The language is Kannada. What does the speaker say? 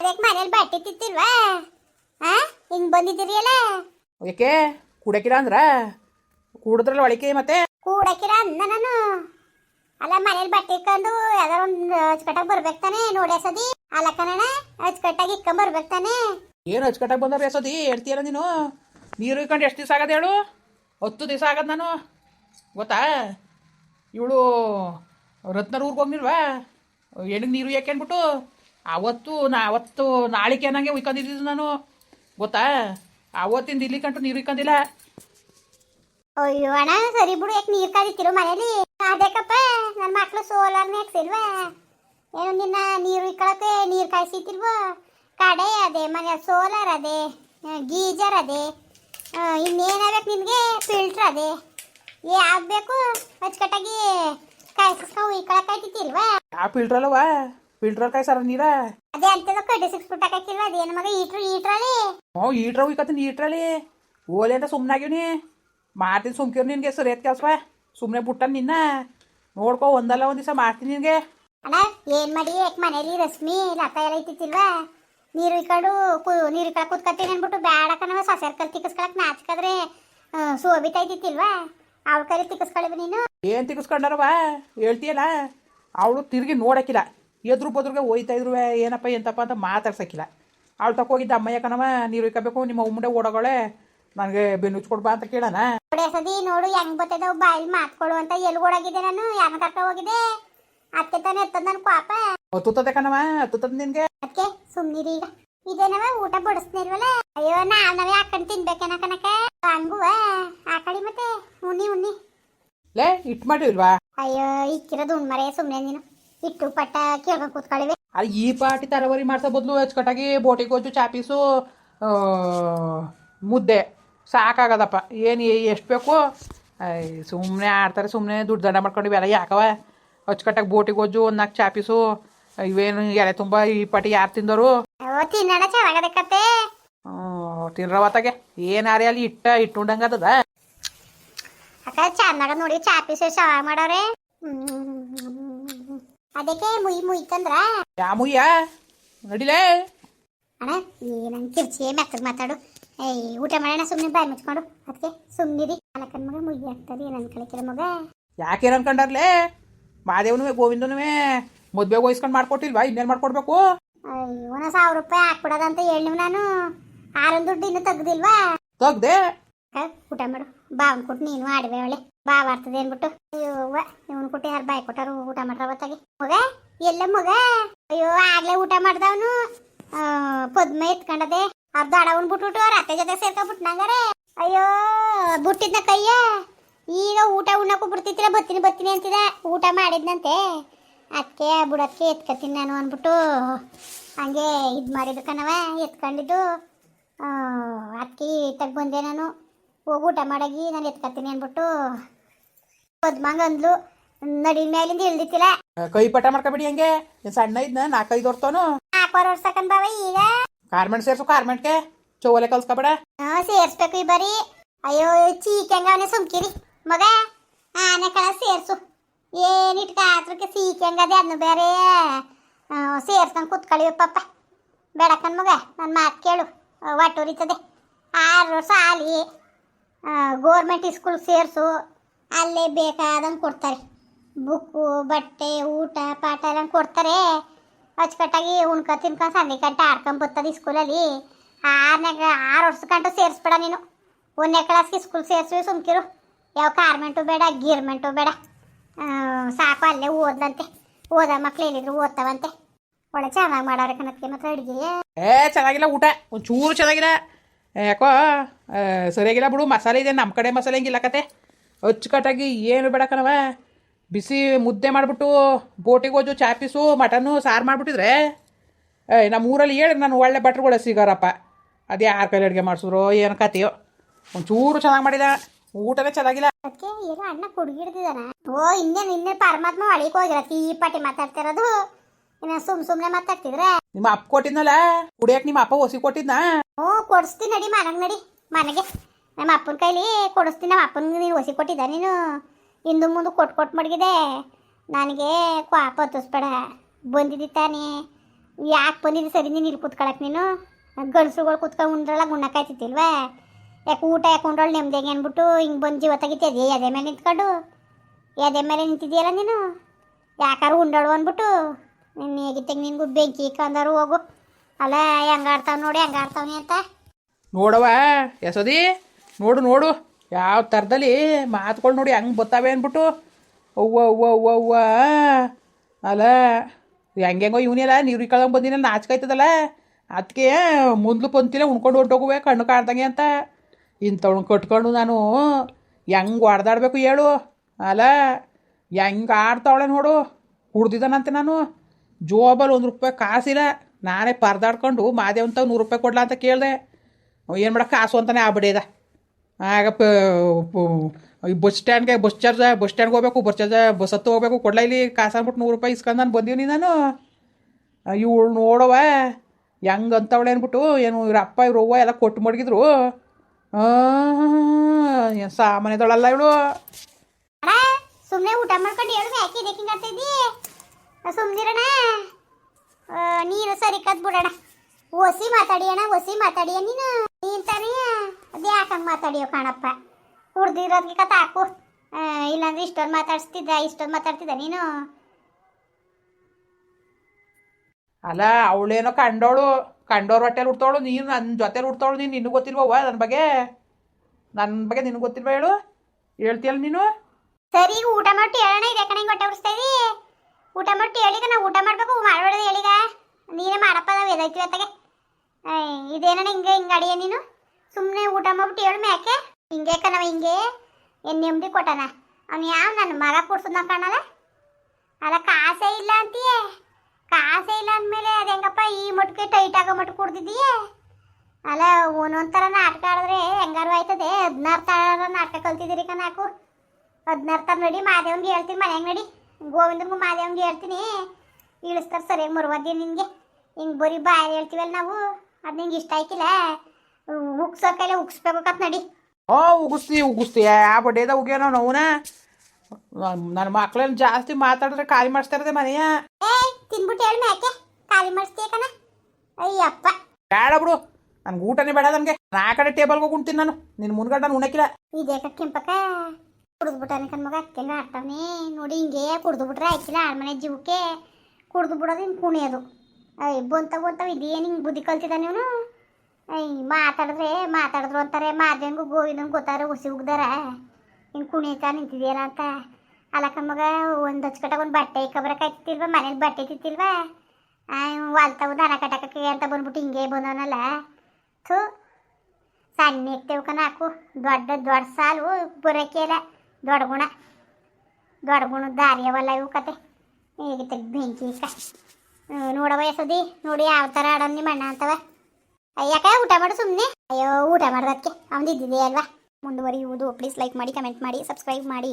ಅದಕ್ಕೆ ಮನೇಲಿ ಬಟ್ಟೆ ತಿತ್ತಿಲ್ವಾ ಹಾ ಹಿಂಗ್ ಬಂದಿದ್ದೀರಿ ಅಲ್ಲ ಯಾಕೆ ಕೂಡಕಿರ ಅಂದ್ರ? ಕೂಡದ್ರಲ್ಲ ಒಳಕೆ ಮತ್ತೆ? ಕೂಡಕಿರ ಅಂದ ನಾನು. ಅಲ್ಲ ಮನೇಲಿ ಬಟ್ಟೆ ಇಕ್ಕೊಂಡು ಯಾವ್ದಾರ ಒಂದು ಅಚ್ಚುಕಟ್ಟಾಗಿ ಬರ್ಬೇಕು ತಾನೆ ನೋಡಿ ಸದಿ ಅಲ್ಲ ಕಣಣ ಅಚ್ಚುಕಟ್ಟಾಗಿ ಇಕ್ಕೊಂಡ್ ಬರ್ಬೇಕು ತಾನೆ. ಏನು ಅಚ್ಕಟ್ಟಾಗಿ ಬಂದ ಎಸೋದಿ ಹೇಳ್ತೀಯಲ್ಲ ನೀನು? ನೀರು ಇಕ್ಕೊಂಡು ಎಷ್ಟು ದಿವಸ ಆಗದ ಹೇಳು? ಹತ್ತು ದಿವಸ ಆಗದ ನಾನು. ಗೊತ್ತಾ? ಇವಳು ರತ್ನರ ಊರಿಗೆ ಹೋಗ್ನಿಲ್ವಾ? ಹೆಣ್ಣಿಗೆ ನೀರು ಯಾಕೆ ಅಂದ್ಬಿಟ್ಟು? ಅವತ್ತು ನಾ ಅವತ್ತು ನಾಳಿಕೆ ಅನ್ನಂಗೆ ಉಯ್ಕೊಂಡಿದ್ದು ನಾನು. ಗೊತ್ತಾ? ಅವತ್ತಿಂದ ಇಲ್ಲಿ ಕಂಟು ನೀರು ಇಕ್ಕಂದಿಲ್ಲ ಅಯ್ಯೋ ಅಣ್ಣ ಸರಿ ಬಿಡು ಯಾಕೆ ನೀರು ಕಾದಿತ್ತಿರು ಮನೇಲಿ? ಅದಕ್ಕಪ್ಪ ನನ್ನ ಮಕ್ಳು ಸೋಲಾರ್ನ ಹಾಕ್ಸಿಲ್ವಾ? ಏನು ನಿನ್ನ ನೀರು ಇಕ್ಕಳಕ್ಕೆ ನೀರು ಕಾಯಿಸಿತಿಲ್ವೋ ಕಡೆ ಅದೇ ಮನೆ ಸೋಲಾರ್ ಅದೇ ಗೀಜರ್ ಅದೇ ಇನ್ನೇನಾಗಬೇಕು ನಿನಗೆ? ಫಿಲ್ಟರ್ ಅದೇ. ಏ ಆಗಬೇಕು? ಅಚ್ಚುಕಟ್ಟಾಗಿ ಕಾಯಿಸ್ಕೊಂಡು ಇಕ್ಕಳಕ್ಕಾಯ್ತಿಲ್ವಾ ಆ ಫಿಲ್ಟ್ರಲ್ಲವ ಫಿಲ್ಟ್ರಲ್ಲಿ ಕಾಯಿ ಸರ ನೀರ? ಅದೇ ಅಂತದ ಕಡ್ಡಿ ಸಿಕ್ಸ್ಬಿಟ್ಟು ಹಾಕಿಲ್ವಾ ಅದೇನು ಮಗ ಈಟ್ರು ಈಟ್ರಲ್ಲಿ ಹ್ಞೂ ಈಟ್ರ ಉಯ್ಕತ್ತೀನಿ ಈಟ್ರಲ್ಲಿ ಓಲೆ ಅಂತ ಸುಮ್ಮನಾಗಿವ್ನಿ ಮಾಡ್ತೀನಿ ಸುಮ್ಕಿರ್ ಸರಿ ಸರಿಯಾದ ಕೆಲಸ ಸುಮ್ಮನೆ ಬುಟ್ಟ ನಿನ್ನ. ನೋಡ್ಕೊ ಒಂದಲ್ಲ ಒಂದ್ ದಿವಸ ಮಾಡ್ತೀನಿ ನಿನ್ಗೆ. ಅಣ್ಣ ಏನ್ ಮಾಡಿ? ಯಾಕೆ ಮನೇಲಿ ರಶ್ಮಿ ಲತ ಎಲ್ಲ ಐತಿತ್ತಿಲ್ವಾ ನೀರು ಇಕ್ಕಡು ಕು ನೀರು ಇಕ್ಕ ಕುತ್ಕತ್ತೀನಿ ಅನ್ಬಿಟ್ಟು ಬೇಡ ಕಣವ ಸೊಸೆರ್ ಕಲ್ ತಿಕ್ಕಸ್ಕೊಳಕ್ ನಾಚ್ಕದ್ರೆ ಸೋಬಿತಾ ಐತಿತ್ತಿಲ್ವಾ ಅವ್ಳ ಕರಿ ತಿಕ್ಕಸ್ಕೊಳಿವಿ ನೀನು. ಏನ್ ತಿಗಿಸ್ಕೊಂಡಾರವ ಹೇಳ್ತೀಯಲ್ಲ? ಅವಳು ತಿರುಗಿ ನೋಡಕ್ಕಿಲ್ಲ ಎದ್ರು ಬದ್ರಿಗೆ ಹೋಯ್ತಾ ಇದ್ರು ಏನಪ್ಪ ಎಂತಪ್ಪ ಅಂತ ಮಾತಾಡ್ಸಕ್ಕಿಲ್ಲ. ಅವಳು ತಕೋಗಿದ್ದ ಅಮ್ಮಯ್ಯ ಕಣವ ನೀರು ಇಕ್ಕಬೇಕು ನಿಮ್ಮ ಮುಂಡೆ ಓಡಗಳೆ ನನಗೆ ಬೆನ್ನುಚ್ಕೊಡ್ ಬಾ ಅಂತ ಕೇಳೋಣ. ನೋಡಿ ಸದಿ ನೋಡು ಹೆಂಗ್ ಬತ್ತದ ಬಾಯಿ ಮಾತ್ಕೊಡು ಅಂತ ಎಲ್ಲಿ ಓಡಾಗಿದೆ ನಾನು ಯಾರನ್ನ ಕರ್ಕೊಂಡು ಹೋಗಿದೆ ಅದಕ್ಕೆ ತಾನೆ ಎತ್ತದ ನನ್ ಪಾಪ. ಹತ್ತುತ್ತದೆ ಕಣವ ಹತ್ತುತ್ತದೆ ನಿನ್ಗೆ. ಅದಕ್ಕೆ ಸುಮ್ನಿರಿ ಈಗ. ಇದೇನವ ಊಟ ಬಡಿಸ್ನಿಲ್ವಲ್ಲ ಅಯ್ಯೋ ನಾವ್ ನಾವೇ ಹಾಕೊಂಡ್ ತಿನ್ಬೇಕೇನ ಕನಕ ಹಂಗುವ ಹಾಕಡಿ ಮತ್ತೆ ಉನ್ನಿ ಉನ್ನಿ ಲೇ ಇಟ್ ಮಾಡಿಲ್ವಾ? ಅಯ್ಯೋ ಇಕ್ಕಿರೋದು ಉಣ್ಮರೆ ಸುಮ್ಮನೆ ನೀನು. ಇಟ್ಟು ಪಟ್ಟ ಕೇಳ್ಕೊಂಡು ಕೂತ್ಕೊಳ್ಳಿವೆ. ಅಲ್ಲಿ ಈ ಪಾಟಿ ತರವರಿ ಮಾಡ್ಸೋ ಬದಲು ಅಚ್ಚುಕಟ್ಟಾಗಿ ಬೋಟಿ ಗೊಜ್ಜು ಚಾಪೀಸು ಮುದ್ದೆ. ಸಾಕಾಗದಪ್ಪ. ಏನು ಎಷ್ಟು ಬೇಕು? ಸುಮ್ಮನೆ ಆಡ್ತಾರೆ ಸುಮ್ಮನೆ ದುಡ್ಡು ದಂಡ ಮಾಡ್ಕೊಂಡು ಎಲ್ಲ ಯಾಕವ? ಅಚ್ಚುಕಟ್ಟಾಗಿ ಬೋಟಿ ಗೊಜ್ಜು ಒಂದು ನಾಲ್ಕು ಚಾಪೀಸು ಇವೇನು ಎಲೆ ತುಂಬ ಈ ಪಾಟಿ ಯಾರು ತಿಂದರು? ತಿನ್ರವತ್ತಾಗೆ ಏನಾರಿ ಅಲ್ಲಿ ಇಟ್ಟ ಇಟ್ಟುಂಡಂಗದ ಅಕ್ಕ ಚೆನ್ನಾಗ ನೋಡಿ ಚಾಪಿ ಸೇರಿ ಸವಾಗ್ ಮಾಡವ್ರೆ ಅದಕ್ಕೆ ಮುಯ್ ಯಾ ಮುಯ್ಯ? ನಡಿಲೇ? ಅಣ್ಣ ಏನಂತ ಕಿರ್ಚಿ ಮೆತ್ತಗ್ ಮಾತಾಡು? ಏಯ್ ಊಟ ಮಾಡೋಣ ಸುಮ್ಮನೆ ಬಾಯಿ ಮುಚ್ಕೊಂಡು. ಅದಕ್ಕೆ ಸುಮ್ಮನಿರಿ ಅಲಕ್ಕನ ಮಗ ಮುಯ್ಯ ಆಗ್ತದೆ ಏನು ಅನ್ಕೊಳಕಿರ ಮಗ. ಯಾಕೆ ಅನ್ಕೊಂಡಾರ್ಲೇ? ಮಾದೇವನು ಗೋವಿಂದನುವೆ ಮದ್ವೆ ವಹಿಸ್ಕೊಂಡು ಮಾಡ್ಕೊಟ್ಟಿಲ್ವಾ? ಇನ್ನೇನ್ ಮಾಡ್ಕೊಡ್ಬೇಕು? ಅಯ್ಯೋ ಒಂದ್ ಸಾವಿರ ರೂಪಾಯಿ ಹಾಕ್ಬಿಡೋದಂತ ಹೇಳಿ ನಾನು. ಆರೊಂದು ದುಡ್ಡು ಇನ್ನೂ ತೆಗ್ದಿಲ್ವಾ? ತೆಗ್ದೆ? ಊಟ ಮಾಡು. ಬಾವನ್ ಕೊಟ್ಟು ನೀನು ಆಡುವೆ ಒಳ್ಳೆ ಬಾವ ಬರ್ತದೆ ಅನ್ಬಿಟ್ಟು ಅಯ್ಯೋ ಇವನ್ ಕುಟ್ಟಿ ಯಾರು ಬಾಯ್ ಕೊಟ್ಟಾರು ಊಟ ಮಾಡ್ರ ಮಗ, ಎಲ್ಲ ಮಗ? ಅಯ್ಯೋ, ಆಗ್ಲೇ ಊಟ ಮಾಡ್ದವನು. ಪದ್ಮ ಎತ್ಕೊಂಡದೆ, ಅರ್ಧ ಅಡವನ್ ಬಿಟ್ಬಿಟ್ಟು ಅವ್ರ ಅತ್ತೆ ಜೊತೆ ಸೇರ್ಕೊಂಡ್ಬಿಟ್ಟು ನಂಗಾರೆ ಅಯ್ಯೋ, ಬುಟ್ಟಿದ್ನ ಕೈಯ? ಈಗ ಊಟ ಉಣ್ಣಕ್ಕೂ ಬಿಡ್ತಿತ್ತಿಲ್ಲ ಬತ್ತೀನಿ ಬತ್ತೀನಿ ಅಂತಿದ. ಊಟ ಮಾಡಿದ್ನಂತೆ. ಅದಕ್ಕೆ ಬುಡಕ್ಕೆ ಎತ್ಕೊತೀನಿ ನಾನು ಅಂದ್ಬಿಟ್ಟು ಹಂಗೆ ಇದು ಮಾಡಿದ್ರು ಕಣವ ಎತ್ಕೊಂಡಿದ್ದು. ಅದಕ್ಕೆ ತಗ್ ಬಂದೆ ನಾನು. ಹೋಗಿ ಊಟ ಮಾಡಾಗಿ ನಾನು ಎತ್ಕತ್ತೀನಿ ಅಂದ್ಬಿಟ್ಟು ಮಂಗ ಅಂದ್ಲು. ನಡಿ ಮೇಲಿಂದ ಇಳ್ದಿತ್ತಿಲ್ಲ. ಕೈ ಪಟ ಮಾಡ್ಕೊಬಿಡಿ ಹಂಗೆ. ಏನ್ ಸಣ್ಣ ಇದ್ನ ನಾಲ್ಕೈದು ಹೊರ್ತವನು. ನಾಲ್ಕುವರೆ ವರ್ಷ ಸಕನ್ ಬಾವ ಈಗ. ಕಾರ್ಮೆಂಟ್ ಸೇರ್ಸು ಕಾರ್ಮೆಂಟ್ಗೆ ಚೌಲೆ ಕಲ್ಸ್ಕೊಬೇಡ. ಹಾ ಸೇರ್ಸ್ಬೇಕು ಈ ಬಾರಿ. ಅಯ್ಯೋ ಚೀಕೆಂಗ ಅವನೇ ಸುಮ್ಕಿರಿ. ಮಗ ಆನೆ ಕಳ ಸೇರ್ಸು. ಏನಿಟ್ಕ ಆತ್ರಕ್ಕೆ ಸೀಕೆಂಗದೆ ಅದನ್ನು ಬೇರೆ ಸೇರ್ಸ್ಕೊಂಡು ಕುತ್ಕೊಳ್ಳಿ ಪಾಪ. ಬೇಡಕ್ಕನ್ ಮಗ ನನ್ನ ಮಾತು ಕೇಳು. ಒಟ್ಟುರಿತದೆ ಆರು ವರ್ಷ ಆಲಿ. ಗೋರ್ಮೆಂಟ್ ಸ್ಕೂಲ್ ಸೇರಿಸು, ಅಲ್ಲೇ ಬೇಕಾದಂಗೆ ಕೊಡ್ತಾರೆ. ಬುಕ್ಕು ಬಟ್ಟೆ, ಊಟ, ಪಾಠ ಎಲ್ಲ ಕೊಡ್ತಾರೆ. ಅಚ್ಚುಕಟ್ಟಾಗಿ ಉಣ್ಕೊ, ತಿನ್ಕೊ, ಸಂಜೆ ಗಂಟೆ ಆಡ್ಕೊಂಡ್ ಬರ್ತದೆ ಸ್ಕೂಲಲ್ಲಿ ಆರನೇ ಆರು ವರ್ಷ ಗಂಟು ಸೇರಿಸ್ಬೇಡ ನೀನು. ಒಂದನೇ ಕ್ಲಾಸ್ಗೆ ಸ್ಕೂಲ್ ಸೇರಿಸಿ ಸುಮ್ಕಿರು. ಯಾವ ಕಾರ್ಮೆಂಟು ಬೇಡ, ಗೀರ್ಮೆಂಟು ಬೇಡ. ಸಾಕು, ಅಲ್ಲೇ ಓದ್ಲಂತೆ. ಓದ ಮಕ್ಳು ಏನಿದ್ರು ಓದ್ತಾವಂತೆ. ಒಳ್ಳೆ ಚೆನ್ನಾಗಿ ಮಾಡೋರೆ ಕಣಕ್ಕೆ ಮತ್ತೆ ಅಡುಗೆ. ಏ, ಚೆನ್ನಾಗಿಲ್ಲ ಊಟ. ಒಂಚೂರು ಚೆನ್ನಾಗಿಲ್ಲ. ಯಾಕೋ ಸರಿಯಾಗಿಲ್ಲ ಬಿಡು ಮಸಾಲೆ ಇದೆ ನಮ್ಮ ಕಡೆ ಮಸಾಲೆ ಹೆಂಗಿಲ್ಲ ಕತೆ. ಅಚ್ಚುಕಟ್ಟಾಗಿ ಏನು ಬೇಡ ಕಣವ ಬಿಸಿ ಮುದ್ದೆ ಮಾಡಿಬಿಟ್ಟು ಬೋಟಿಗೆ ಹೋಜು ಚಾಪೀಸು ಮಟನು ಸಾರು ಮಾಡಿಬಿಟ್ಟಿದ್ರೆ ಏಯ್ ನಮ್ಮ ಊರಲ್ಲಿ ಹೇಳಿ ನಾನು ಒಳ್ಳೆ ಭಟ್ರುಗಳೇ ಸಿಗಾರಪ್ಪ. ಅದು ಯಾರ ಕೈಲಿ ಅಡುಗೆ ಮಾಡಿಸಿದ್ರು ಏನು ಕತೆಯೋ. ಒಂಚೂರು ಚೆನ್ನಾಗಿ ಮಾಡಿದ. ಊಟನೇ ಚೆನ್ನಾಗಿಲ್ಲ. ಅದಕ್ಕೆ ಏನೋ ಅಣ್ಣ ಕುಡ್ಗಿಡ್ದಿದಾನ. ಓ ಇನ್ನೇನು ಇನ್ನೇ ಪರಮಾತ್ಮ ಒಳಗೆ ಈ ಪಾಟಿ ಮಾತಾಡ್ತಿರೋದು? ಇನ್ನ ಸುಮ್ ಸುಮ್ಮನೆ ಮಾತಾಡ್ತಿದ್ರೆ? ನಿಮ್ಮ ಅಪ್ಪ ಕೊಟ್ಟಿದ್ನಲ್ಲ? ಕುಡಿಯಕ್ಕೆ ನಿಮ್ಮ ಅಪ್ಪ ಒಸಿ ಕೊಟ್ಟಿದ್ನಾ? ಹ್ಞೂ, ಕೊಡಿಸ್ತೀನಿ ನಡಿ ಮನೆಗೆ ನಡಿ ಮನೆಗೆ ನಮ್ಮ ಅಪ್ಪನ ಕೈಲಿ ಕೊಡಿಸ್ತೀನಿ, ನಮ್ಮ ಅಪ್ಪನ ನೀನು ಹೊಸಿ ಕೊಟ್ಟಿದ್ದ ನೀನು. ಇಂದು ಮುಂದೆ ಕೊಟ್ಟು ಕೊಟ್ಟು ಮಡಗಿದೆ ನನಗೆ ಕ್ವಾಪ ಹತ್ತಿಸ್ಬೇಡ ಬಂದಿದ್ದಿ ತಾನೇ ಯಾಕೆ ಬಂದಿದ್ದು ಸರಿ ನೀನು ಇಲ್ಲಿ ಕೂತ್ಕೊಳಕ್ಕೆ ನೀನು? ಗಂಡಸುಗಳು ಕೂತ್ಕೊಂಡು ಉಂಡ್ರಲ್ಲ ಗುಣಕಾಯ್ತಿತ್ತಿಲ್ವಾ ಯಾಕೆ ಊಟ ಯಾಕೆ ಉಂಡ್ರಳು ನೆಮ್ಮದಿಗೆ ಅಂದ್ಬಿಟ್ಟು ಹಿಂಗೆ ಬಂದು ಜೀವ ತೆಗಿತಿದ್ದೆ ಎದೆ ಮೇಲೆ ನಿಂತ್ಕೊಂಡು. ಎದೆ ಮೇಲೆ ನಿಂತಿದ್ದೀಯಲ್ಲ ನೀನು? ಯಾಕಾರು ಉಂಡಳು ಅಂದ್ಬಿಟ್ಟು? ನೀನು ಹೇಗಿತ್ತಾಗ ನಿನ್ಗೂ ಬೆಂಕಿ ಕಂದರು ಹೋಗು. ಅಲ್ಲ ಹೆಂಗಾಡ್ತಾವ್ ನೋಡಿ ಹೆಂಗಾಡ್ತಾವ್ನಿ ಅಂತ? ನೋಡವ ಯಸೋದಿ ನೋಡು ನೋಡು. ಯಾವ ಥರದಲ್ಲಿ ಮಾತುಗಳು ನೋಡಿ ಹೆಂಗೆ ಬತ್ತಾವೆ ಅಂದ್ಬಿಟ್ಟು. ಅವ್ವ ಅವ್ವ ಅವ್ವ ಅವ್ವ. ಅಲ್ಲ ಹೆಂಗೆಂಗೋ ಇವನಿಲ್ಲ ನೀರು ಕಳ್ದಂಗೆ ಬಂದಿನ ನಾಚ್ಕಾಯ್ತದಲ್ಲ ಅದಕ್ಕೆ ಮುಂದ್ಲು ಪಂತಿಲ್ಲ ಉಣ್ಕೊಂಡು ಹೊರ್ಟೋಗುವೆ ಕಣ್ಣು ಕಾಡ್ದಂಗೆ ಅಂತ. ಇಂಥವ್ನು ಕಟ್ಕೊಂಡು ನಾನು ಹೆಂಗೆ ಹೊಡೆದಾಡ್ಬೇಕು ಹೇಳು. ಅಲ್ಲ ಹೆಂಗೆ ಆಡ್ತಾವಳೆ ನೋಡು. ಕುಡ್ದಿದ್ದಾನಂತೆ ನಾನು. ಜೋಬಲ್ಲಿ ಒಂದು ರೂಪಾಯಿ ಕಾಸಿಲ್ಲ. ನಾನೇ ಪರ್ದಾಡ್ಕೊಂಡು ಮಾದೇವಂತ ನೂರು ರೂಪಾಯಿ ಕೊಡ್ಲಾ ಅಂತ ಕೇಳಿದೆ. ಏನು ಮಾಡೋಕೆ ಕಾಸು ಅಂತಾನೆ ಆಗ್ಬಿಡಿದ ಆಗ ಈ ಬಸ್ ಸ್ಟ್ಯಾಂಡ್ಗೆ ಬಸ್ ಚಾರ್ಜ್, ಬಸ್ ಸ್ಟ್ಯಾಂಡ್ಗೆ ಹೋಗ್ಬೇಕು, ಬಸ್ ಚಾರ್ಜ್, ಬಸ್ ಹತ್ತು ಹೋಗ್ಬೇಕು, ಕೊಡ್ಲಾ ಇಲ್ಲಿ ಕಾಸು ಅಂದ್ಬಿಟ್ಟು ನೂರು ರೂಪಾಯಿ ಇಸ್ಕೊಂಡು ನಾನು ಬಂದೀನಿ ನಾನು. ಇವಳು ನೋಡವ ಹೆಂಗೆ ಅಂತವಳೆ ಅಂದ್ಬಿಟ್ಟು ಏನು ಇವ್ರ ಅಪ್ಪ, ಇವ್ರ ಅವ್ವ ಎಲ್ಲ ಕೊಟ್ಟು ಮಡಗಿದ್ರು. ಏನು ಸಾಮಾನ್ಯದಳಲ್ಲ ಇವಳು. ಸುಮ್ಮನೆ ಊಟ ಮಾಡ್ಕೊಂಡು ಹೇಳು ಯಾಕೆ ನೀನು ಸರಿ ಕದ್ ಬಿಡೋಣ ಒಸಿ ಮಾತಾಡಿ ಅಣ್ಣ ಒಸಿ ಮಾತಾಡಿಯ. ನೀನು ನೀನ್ ತಾನೇ ಅದು ಯಾಕಂಗೆ ಮಾತಾಡಿಯೋ ಕಾಣಪ್ಪ. ಕುಡ್ದಿರೋದ್ಗೆ ಕಥ ಹಾಕು. ಇಲ್ಲಾಂದ್ರೆ ಇಷ್ಟೊಂದು ಮಾತಾಡಿಸ್ತಿದ್ದ ಇಷ್ಟೊಂದು ಮಾತಾಡ್ತಿದ್ದ ನೀನು. ಅಲ್ಲ ಅವಳೇನೋ ಕಂಡೋಳು ಕಂಡೋರ್ ಹೊಟ್ಟೆಲಿ ಹುಡ್ತಾವಳು ನೀನು ನನ್ನ ಜೊತೆಲಿ ಹುಡ್ತಾವಳು ನೀನು ನಿನಗೆ ಗೊತ್ತಿಲ್ವವ್ವ ನನ್ನ ಬಗ್ಗೆ? ನನ್ನ ಬಗ್ಗೆ ನಿನಗೆ ಗೊತ್ತಿಲ್ವ ಹೇಳು? ಹೇಳ್ತೀಯಲ್ಲ ನೀನು? ಸರಿ ಊಟ ಮಾಡಿ ಹೇಳೋಣ ಇದೆ ಕಣೆ ಹೊಟ್ಟೆ ಉಡಿಸ್ತಾ ಊಟ ಮಾಡಿ ಹೇಳಿಗ ನಾವು ಊಟ ಮಾಡಬೇಕು ಮಾಡಬೇಡದು ಹೇಳಿಗ ನೀನೇ ಮಾಡಪ್ಪ ನಾವು ಎದೈತಿವಿ ಅತ್ತಗೆ. ಇದೇನಣ್ಣ ಹಿಂಗೆ ಹಿಂಗೆ ಅಡಿಯ ನೀನು? ಸುಮ್ಮನೆ ಊಟ ಮಾಡ್ಬಿಟ್ಟು ಹೇಳು ಮ್ಯಾಕೆ ಹಿಂಗೆ ಕಣವ ಹಿಂಗೆ? ಏನು ನೆಮ್ಮದಿ ಕೊಟ್ಟನ? ಅವ್ನು ಯಾವ ನನ್ನ ಮಗ ಕೊಡ್ಸೋದ್ ಕಾಣಲ್ಲ? ಅಲ್ಲ, ಕಾಸೇ ಇಲ್ಲ ಅಂತೀಯೇ. ಕಾಸೇ ಇಲ್ಲ ಅಂದಮೇಲೆ ಅದು ಹೆಂಗಪ್ಪ ಈ ಮಟ್ಟಿಗೆ ಟೈಟ್ ಆಗೋ ಮಟ್ಟ ಕುಡ್ದಿದ್ದೀಯೇ? ಅಲ್ಲ ಒಂದೊಂಥರ ನಾಟಕ ಆಡಿದ್ರೆ ಹೆಂಗಾರು ಆಯ್ತದೆ? ಹದಿನಾರು ಥರ ನಾಟಕ ಕಲ್ತಿದ್ದೀರಿ ಕಣಾಕು ಹದಿನಾರು ಥರ ನಡಿ ಮಾದೇವನ್ಗೆ ಹೇಳ್ತೀನಿ, ಮನೆಯಾಗ ನಡಿ. ಗೋವಿಂದನ್ಗೂ ಮಾದೇವನ್ಗೆ ಹೇಳ್ತೀನಿ. ಇಳಿಸ್ತಾರೆ ಸರಿ ಮರುವದ್ದಿ ನಿನಗೆ. ಹಿಂಗೆ ಬರೀ ಬಾಯಿ ಹೇಳ್ತೀವಲ್ಲ ನಾವು ಅದು ನಿಂಗೆ ಇಷ್ಟ ಆಯ್ತಿಲ್ಲ ಉಗ್ಸೋ ಕೈಲೆ ಉಗ್ಸ್ಬೇಕತ್ ನಡಿ. ಹೋ ಉಗಿಸ್ತಿ ಉಗಿಸ್ತಿ. ಆ ಬಡ್ಡೆದ ಉಗ್ಯಾನೋ ನೋವುನ ನನ್ನ ಮಕ್ಳನ್ನ ಜಾಸ್ತಿ ಮಾತಾಡಿದ್ರೆ ಖಾಲಿ ಮಾಡಿಸ್ತಾ ಇರೋದೆ ಮನೆಯ. ಏ ತಿನ್ಬಿಟ್ಟು ಹೇಳಿ ಯಾಕೆ ಖಾಲಿ ಮಾಡಿಸ್ತೀಯ ಕಣ. ಅಯ್ಯಪ್ಪ. ಬೇಡ ಬಿಡು. ನನ್ಗೆ ಊಟನೇ ಬೇಡ ನನಗೆ. ನಾ ಕಡೆ ಟೇಬಲ್ಗೆ ಹೋಗಿ ಉಣ್ತೀನಿ ನಾನು. ನಿನ್ನ ಮುಂದ್ಗಡೆ ನಾನು ಉಣ್ಣಕ್ಕಿಲ್ಲ ಇದೇಕ ಕೆಂಪಕ್ಕ ಕುಡಿದ್ಬಿಟ್ಟಾನೆ ಕಣ್ಮಗ ಅಕ್ಕಿಲ್ಲ ಆಡ್ತಾನೆ ನೋಡಿ ಹಿಂಗೆ ಕುಡ್ದು ಬಿಟ್ರೆ ಆಯ್ತಿಲ್ಲ ಆಡ್ಮನೆ ಜೀವಕ್ಕೆ ಕುಡ್ದು ಬಿಡೋದು ಹಿಂಗೆ ಕುಣಿಯೋದು. ಅಯ್ಯ ಬಂತ ಬಂತವ ಇದೇನು ಹಿಂಗೆ ಬುದ್ಧಿ ಕಲ್ತಿದ್ದಾನೆ ಇವನು? ಅಯ್ಯ ಮಾತಾಡಿದ್ರೆ ಮಾತಾಡಿದ್ರು ಅಂತಾರೆ ಮಾದೇವಂಗು ಗೋವಿಂದಂಗೆ ಗೊತ್ತಾರೆ ಹುಸಿ ಉಗ್ದಾರ. ಹಿಂಗೆ ಕುಣಿಯಕ ನಿಂತಿದೆಯಲ್ಲ ಅಂತ. ಅಲ್ಲ ಕಮ್ಮಗ ಒಂದು ಹಚ್ಕಟಾಗ ಒಂದು ಬಟ್ಟೆ ಕಬರಕಾಯ್ತಿಲ್ವ ಮನೇಲಿ ಬಟ್ಟೆ ತಿತ್ತಿಲ್ವಾ ವಾಲ್ತಾವು ದನ ಕಟ್ಟಕ್ಕೆ ಅಂತ ಬಂದ್ಬಿಟ್ಟು ಹಿಂಗೆ ಬಂದವನಲ್ಲ. ಥೂ, ಸಣ್ಣ ಇರ್ತೇವೆ ನಾಕು ದೊಡ್ಡ ದೊಡ್ಡ ಸಾಲು ಬರೋಕೆ ಇಲ್ಲ ದೊಡ್ಡ ಗುಣ ದೊಡ್ಡ ಗುಣ ದಾರಿಯವಲ್ಲ ಇವು ಕತೆ. ಹೇಗಿತ್ತು ಬೆಂಕಿ ಇಕ್ಕ ನೋಡವ ಎಸದಿ ನೋಡಿ ಯಾವ ಥರ ಆಡೋನ್ ನಿಮ್ಮ ಅಣ್ಣ ಅಂತವ. ಯಾಕೆ ಊಟ ಮಾಡು ಸುಮ್ಮನೆ ಅಯ್ಯೋ, ಊಟ ಮಾಡೋದಕ್ಕೆ. ಅವ್ನು ಅಲ್ವಾ. ಮುಂದುವರಿಯುವುದು. ಪ್ಲೀಸ್ ಲೈಕ್ ಮಾಡಿ ಕಮೆಂಟ್ ಮಾಡಿ ಸಬ್ಸ್ಕ್ರೈಬ್ ಮಾಡಿ.